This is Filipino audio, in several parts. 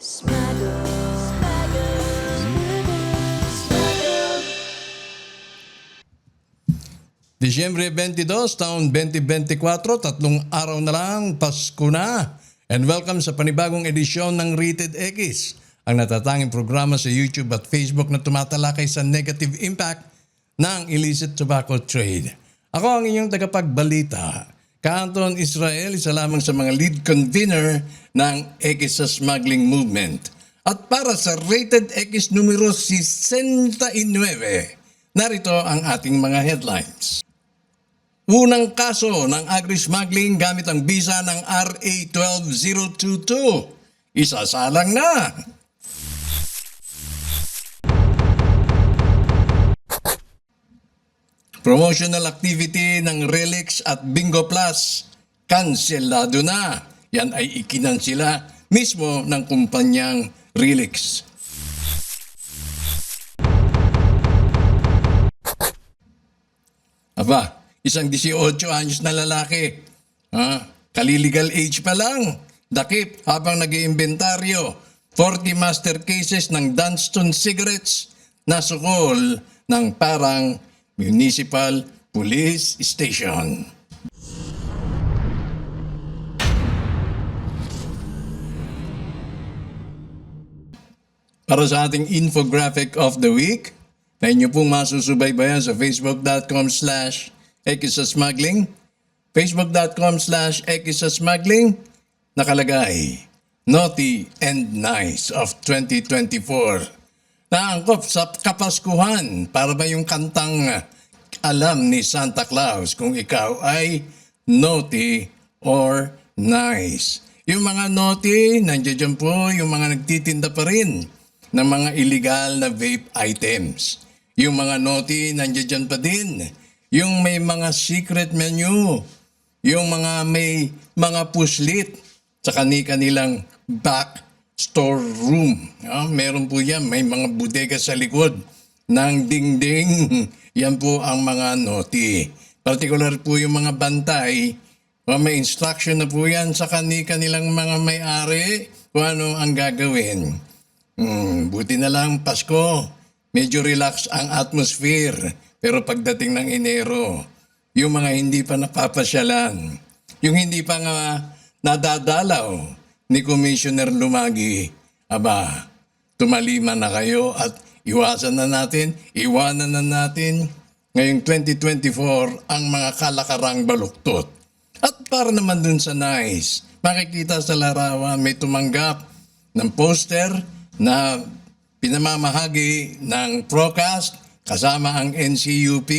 Smuggle. Smuggle. Disyembre 22, taon 2024, tatlong araw na lang, Pasko na. And welcome sa panibagong edisyon ng Rated X, ang natatanging programa sa YouTube at Facebook na tumatalakay sa negative impact ng illicit tobacco trade. Ako ang inyong tagapagbalita. Kaanton Israel, isa lamang sa mga lead convener ng X sa smuggling movement. At para sa Rated X numero 69, narito ang ating mga headlines. Unang kaso ng agri-smuggling gamit ang visa ng RA 12022. Isasalang na. Promotional activity ng Relix at Bingo Plus, kanselado na. Yan ay ikinansila mismo ng kumpanyang Relix. Aba, isang 18 anyos na lalaki. Ha? Kaliligal age pa lang. Dakip habang nag iimbentaryo 40 master cases ng Dunston cigarettes na sukol ng parang municipal police station. Para sa ating infographic of the week, na inyo pong masusubaybayan sa facebook.com slash smuggling, facebook.com slash smuggling, nakalagay, Naughty and Nice of 2024. Naangkop sa Kapaskuhan para ba yung kantang alam ni Santa Claus kung ikaw ay naughty or nice. Yung mga naughty, nandiyan dyan po yung mga nagtitinda pa rin ng mga illegal na vape items. Yung mga naughty, nandiyan dyan pa din. Yung may mga secret menu. Yung mga may mga puslit sa kani-kanilang back storeroom. Ah, meron po yan, may mga bodega sa likod ng dingding. Yan po ang mga naughty. Particular po yung mga bantay, ah, may instruction na po yan sa kani-kanilang mga may-ari kung ano ang gagawin. Hmm, buti na lang Pasko. Medyo relax ang atmosphere. Pero pagdating ng Enero, yung mga hindi pa napapasyalan, yung hindi pa nga nadadalaw ni Commissioner Lumagi, aba, tumalima na kayo at iwasan na natin, iwanan na natin ngayong 2024 ang mga kalakarang baluktot. At para naman dun sa nice, makikita sa larawan may tumanggap ng poster na pinamamahagi ng Procast kasama ang NCUP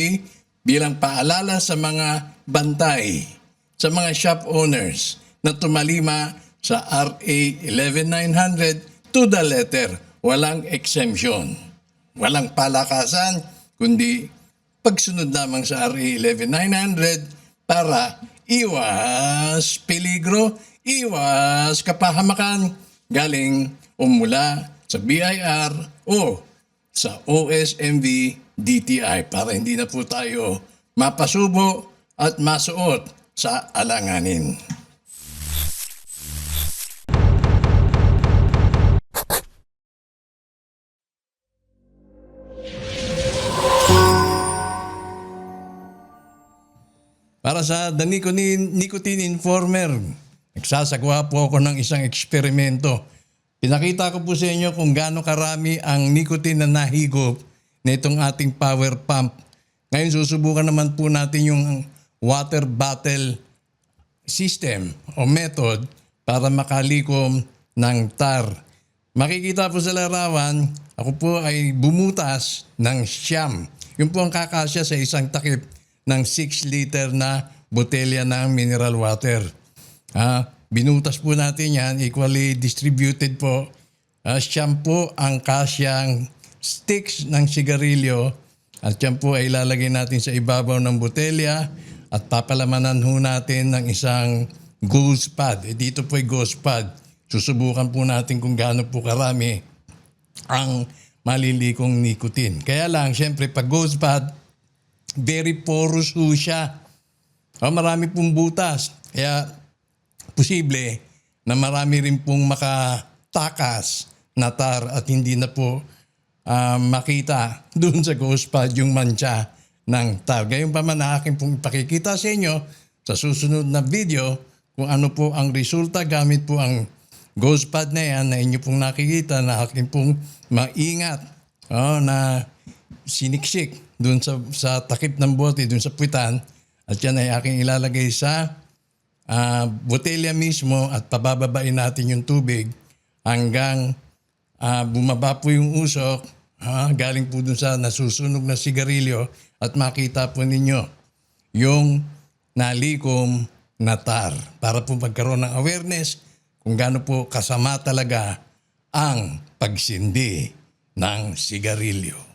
bilang paalala sa mga bantay, sa mga shop owners na tumalima sa RA 11900 to the letter. Walang exemption. Walang palakasan, kundi pagsunod lamang sa RA 11900 para iwas peligro, iwas kapahamakan galing o mula sa BIR o sa OSMV DTI para hindi na po tayo mapasubo at masuot sa alanganin. Sa The Nicotine, Nicotine Informer, nagsasagawa po ako ng isang eksperimento. Pinakita ko po sa inyo kung gaano karami ang nicotine na nahigop nitong ating power pump. Ngayon susubukan naman po natin yung water bottle system o method para makalikom ng tar. Makikita po sa larawan, ako po ay bumutas ng siyam. Yun po ang kakasya sa isang takip ng 6 liter na botelya ng mineral water. Ah, binutas po natin yan, equally distributed po. Uh, siyam po ang kasyang sticks ng sigarilyo at yan po ay ilalagay natin sa ibabaw ng botelya at papalamanan ho natin ng isang gauze pad. Eh, dito po ay gauze pad. Susubukan po natin kung gaano po karami ang malilikong nicotine. Kaya lang, syempre, pag gauze pad, very porous ho siya. Ah, marami pong butas. Kaya posible na marami rin pong maka takas na tar at hindi na po ah, makita doon sa ghost pad yung mancha ng tar. Gayon pa man na akin pong ipakikita sa inyo sa susunod na video kung ano po ang resulta gamit po ang ghost pad na yan na inyo pong nakikita na akin pong maingat oh, na siniksik doon sa, sa takip ng bote, doon sa puwitan at yan ay aking ilalagay sa ah, botelya mismo at pabababain natin yung tubig hanggang ah, bumaba po yung usok ah, galing po dun sa nasusunog na sigarilyo at makita po ninyo yung nalikom na tar para po magkaroon ng awareness kung gaano po kasama talaga ang pagsindi ng sigarilyo.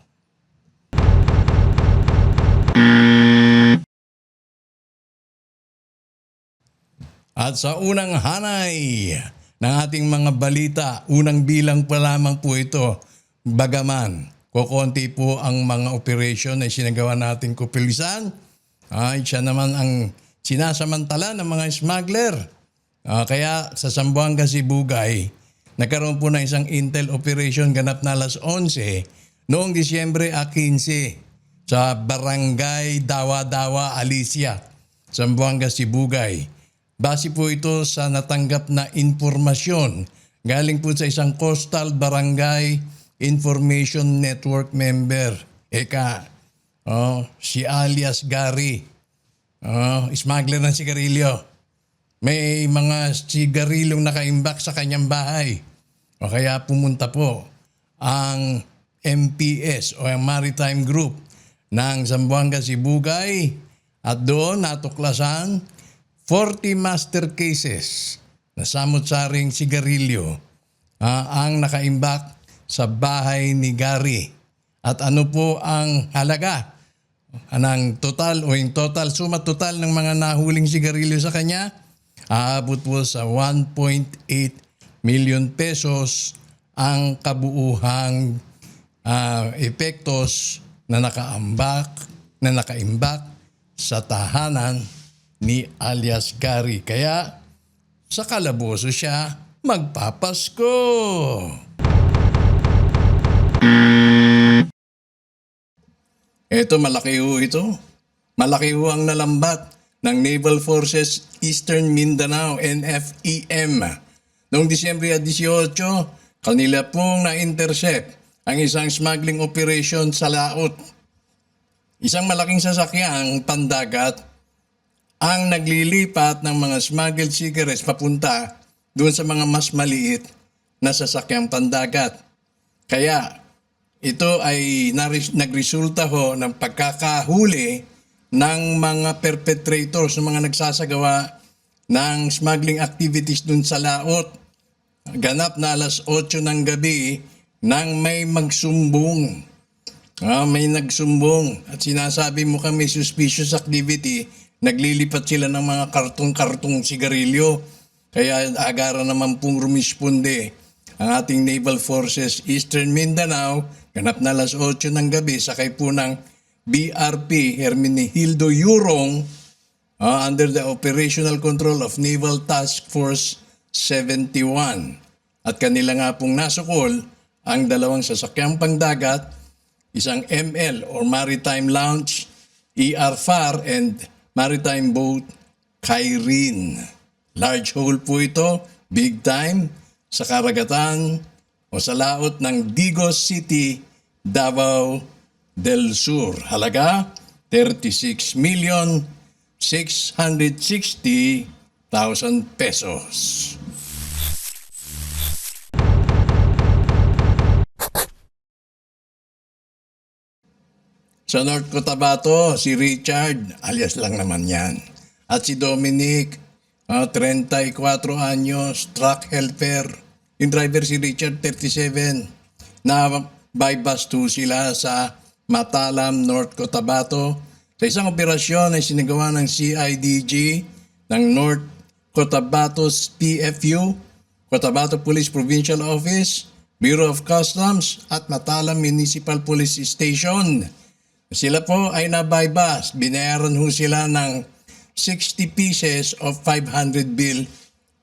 At sa unang hanay ng ating mga balita, unang bilang pa lamang po ito, bagaman kokonti po ang mga operation na sinagawa nating kupilisan, ay siya naman ang sinasamantala ng mga smuggler. Ah, kaya sa Zamboanga, Sibugay, nagkaroon po ng isang intel operation ganap na alas 11 noong Disyembre a 15 sa Barangay Dawa-Dawa, Alicia, Zamboanga, Sibugay. Base po ito sa natanggap na informasyon galing po sa isang Coastal Barangay Information Network member. Eka, oh, si alias Gary. Oh, smuggler ng sigarilyo. May mga sigarilyong nakaimbak sa kanyang bahay. O kaya pumunta po ang MPS o ang Maritime Group ng Zamboanga Sibugay at doon natuklasan 40 master cases na samot-saring sigarilyo ah, ang nakaimbak sa bahay ni Gary. At ano po ang halaga ng total o yung total, suma total ng mga nahuling sigarilyo sa kanya, aabot po sa 1.8 million pesos ang kabuuhang ah, epektos na nakaambak, na nakaimbak sa tahanan ni alias Gary. Kaya sa kalaboso siya magpapasko. Ito malaki ho ito. Malaki ho ang nalambat ng Naval Forces Eastern Mindanao, NFEM. Noong Disyembre 18, kanila pong na-intercept ang isang smuggling operation sa laot. Isang malaking sasakyang pandagat ang naglilipat ng mga smuggled cigarettes papunta doon sa mga mas maliit na sasakyang pandagat. Kaya ito ay nagresulta ho ng pagkakahuli ng mga perpetrators, ng mga nagsasagawa ng smuggling activities dun sa laot. Ganap na alas 8 ng gabi nang may magsumbong. Ah, may nagsumbong at sinasabi mo kami suspicious activity, naglilipat sila ng mga kartong-kartong sigarilyo. Kaya agara naman pong rumisponde ang ating Naval Forces Eastern Mindanao, ganap na alas 8 ng gabi, sakay po ng BRP Hermenegildo Yurong ah, under the operational control of Naval Task Force 71. At kanila nga pong nasukol ang dalawang sasakyang pangdagat, isang ML or Maritime Launch, ER-FAR and Maritime Boat Kyrene. Large hole po ito, big time, sa karagatan o sa laot ng Digos City, Davao del Sur. Halaga, 36 million 660,000 pesos. Sa North Cotabato, si Richard, alias lang naman yan. At si Dominic, ah, 34 anyos, truck helper. Yung driver si Richard, 37. Na bypass to sila sa Matalam, North Cotabato. Sa isang operasyon ay sinagawa ng CIDG ng North Cotabato's PFU, Cotabato Police Provincial Office, Bureau of Customs at Matalam Municipal Police Station. Sila po ay nabaybas. Binayaran ho sila ng 60 pieces of 500 bill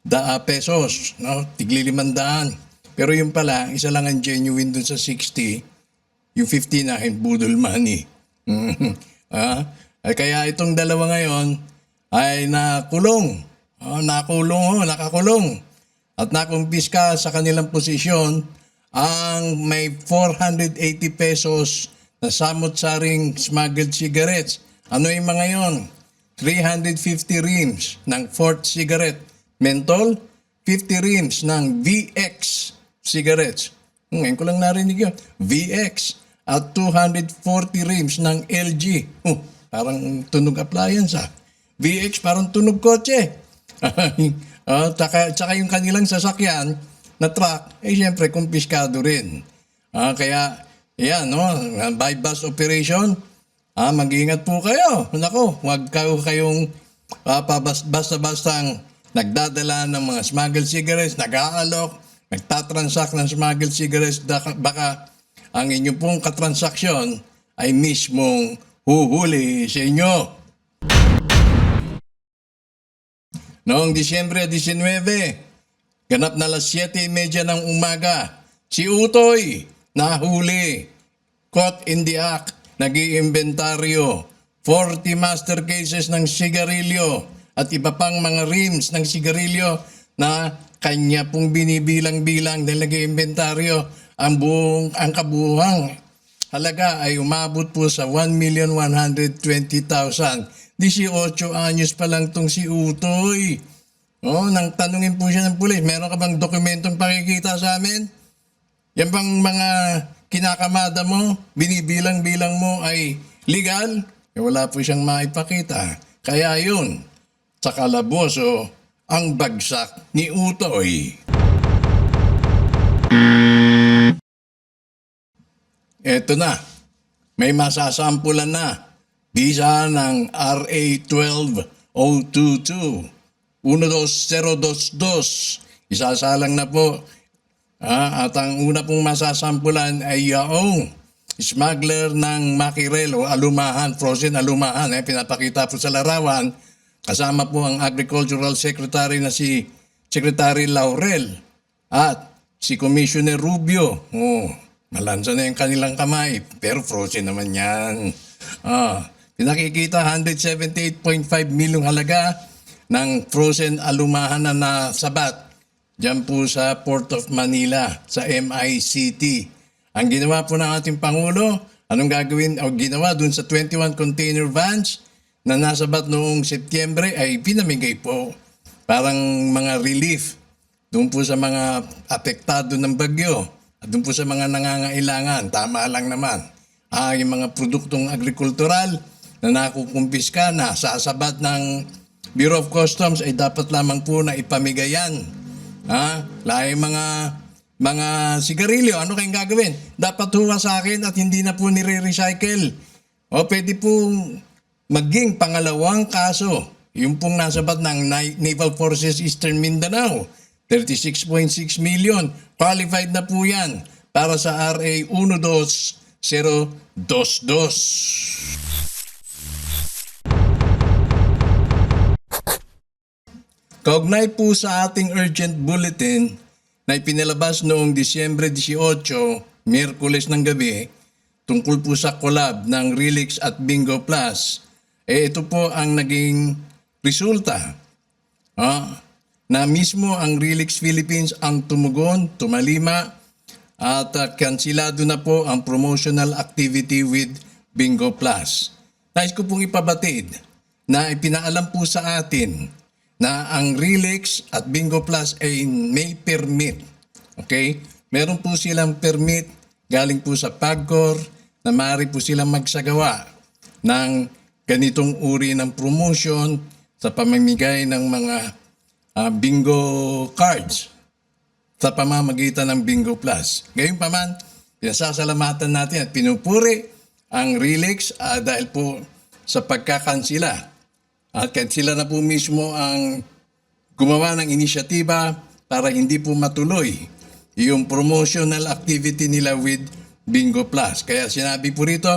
da pesos, no? Tigli limandaan. Pero yung pala, isa lang ang genuine dun sa 60, yung 59, budol money. ah, ay kaya itong dalawa ngayon ay nakulong. Oh, nakulong, oh, nakakulong. At nakumpiska sa kanilang posisyon ang may 480 pesos na samot-saring smuggled cigarettes. Ano yung mga yon? 350 rims ng Fort cigarette menthol, 50 rims ng VX cigarettes. Ngayon ko lang narinig yun. VX at 240 rims ng LG. Oh, parang tunog appliance ah. VX parang tunog kotse. Ah, tsaka, tsaka yung kanilang sasakyan na truck, eh siyempre kumpiskado rin. Ah, kaya, yan, no, by bus operation, ah, mag-iingat po kayo. Nako, huwag kayo kayong pabas- basta-bastang nagdadala ng mga smuggled cigarettes, nag-aalok, nagtatransact ng smuggled cigarettes, baka, ang inyong pong katransaksyon ay mismong huhuli sa inyo. Noong Disyembre 19, ganap na alas 7.30 ng umaga, si Utoy nahuli, caught in the act, nag-iimbentaryo, 40 master cases ng sigarilyo at iba pang mga rims ng sigarilyo na kanya pong binibilang-bilang dahil nag-iimbentaryo ang buong ang kabuhang halaga ay umabot po sa 1,120,000. 18 anyos pa lang tong si Utoy. Oh, nang tanungin po siya ng pulis, meron ka bang dokumentong pakikita sa amin? Yan bang mga kinakamada mo, binibilang-bilang mo ay legal? Eh, wala po siyang maipakita. Kaya yun, sa kalaboso, ang bagsak ni Utoy. Eto na, may masasampulan na. Bisa ng RA 12022. 12022. Isasalang na po. Ah, at ang una pong masasampulan ay yaong smuggler ng makirel o alumahan, frozen alumahan. Eh, pinapakita po sa larawan. Kasama po ang Agricultural Secretary na si Secretary Laurel at si Commissioner Rubio. Oh, malansa na yung kanilang kamay. Pero frozen naman yan. Ah, pinakikita 178.5 milyong halaga ng frozen alumahan na nasabat Diyan po sa Port of Manila, sa MICT. Ang ginawa po ng ating Pangulo, anong gagawin, o ginawa dun sa 21 container vans na nasabat noong Setyembre ay pinamigay po parang mga relief doon po sa mga apektado ng bagyo at doon po sa mga nangangailangan. Tama lang naman. Ah, yung mga produktong agrikultural na nakukumpiska na sasabat ng Bureau of Customs ay dapat lamang po na ipamigayan Ha? Lahi mga mga sigarilyo, ano kayong gagawin? Dapat huwa sa akin at hindi na po nire-recycle. O pwede pong maging pangalawang kaso. Yung pong nasabat ng Na- Naval Forces Eastern Mindanao. 36.6 million. Qualified na po yan para sa RA 12022. Kaugnay po sa ating urgent bulletin na ipinalabas noong Disyembre 18, Miyerkules ng gabi, tungkol po sa collab ng Relix at Bingo Plus, eh ito po ang naging resulta. Ah, na mismo ang Relix Philippines ang tumugon, tumalima, at uh, kansilado na po ang promotional activity with Bingo Plus. Nais ko pong ipabatid na ipinaalam po sa atin na ang Relix at Bingo Plus ay may permit. Okay? Meron po silang permit galing po sa PAGCOR na maaari po silang magsagawa ng ganitong uri ng promotion sa pamamigay ng mga ah, bingo cards sa pamamagitan ng Bingo Plus. Ngayon pa man, pinasasalamatan natin at pinupuri ang Relix ah, dahil po sa pagkakansila at kahit sila na po mismo ang gumawa ng inisyatiba para hindi po matuloy yung promotional activity nila with Bingo Plus. Kaya sinabi po rito,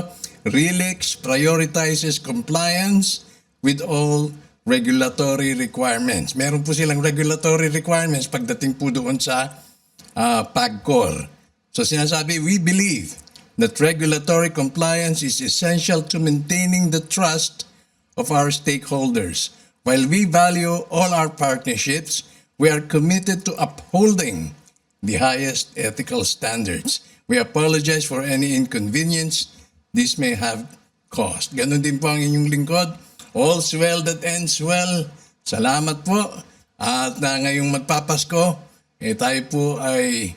Relix prioritizes compliance with all regulatory requirements. Meron po silang regulatory requirements pagdating po doon sa ah, PAGCOR. So sinasabi, we believe that regulatory compliance is essential to maintaining the trust of our stakeholders. While we value all our partnerships, we are committed to upholding the highest ethical standards. We apologize for any inconvenience this may have caused. Ganon din po ang inyong lingkod. All's well that ends well. Salamat po. At na ngayong magpapasko, eh tayo po ay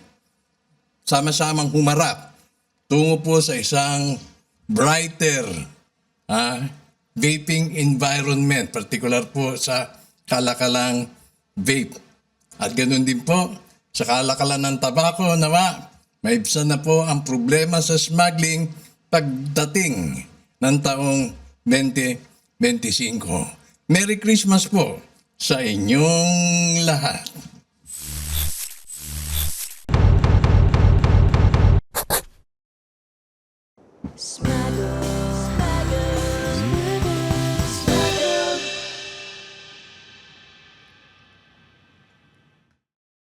sama-samang humarap tungo po sa isang brighter ah, vaping environment, particular po sa kalakalang vape. At ganoon din po sa kalakalan ng tabako nawa, maibsan na po ang problema sa smuggling pagdating ng taong 2025. Merry Christmas po sa inyong lahat. Smuggle.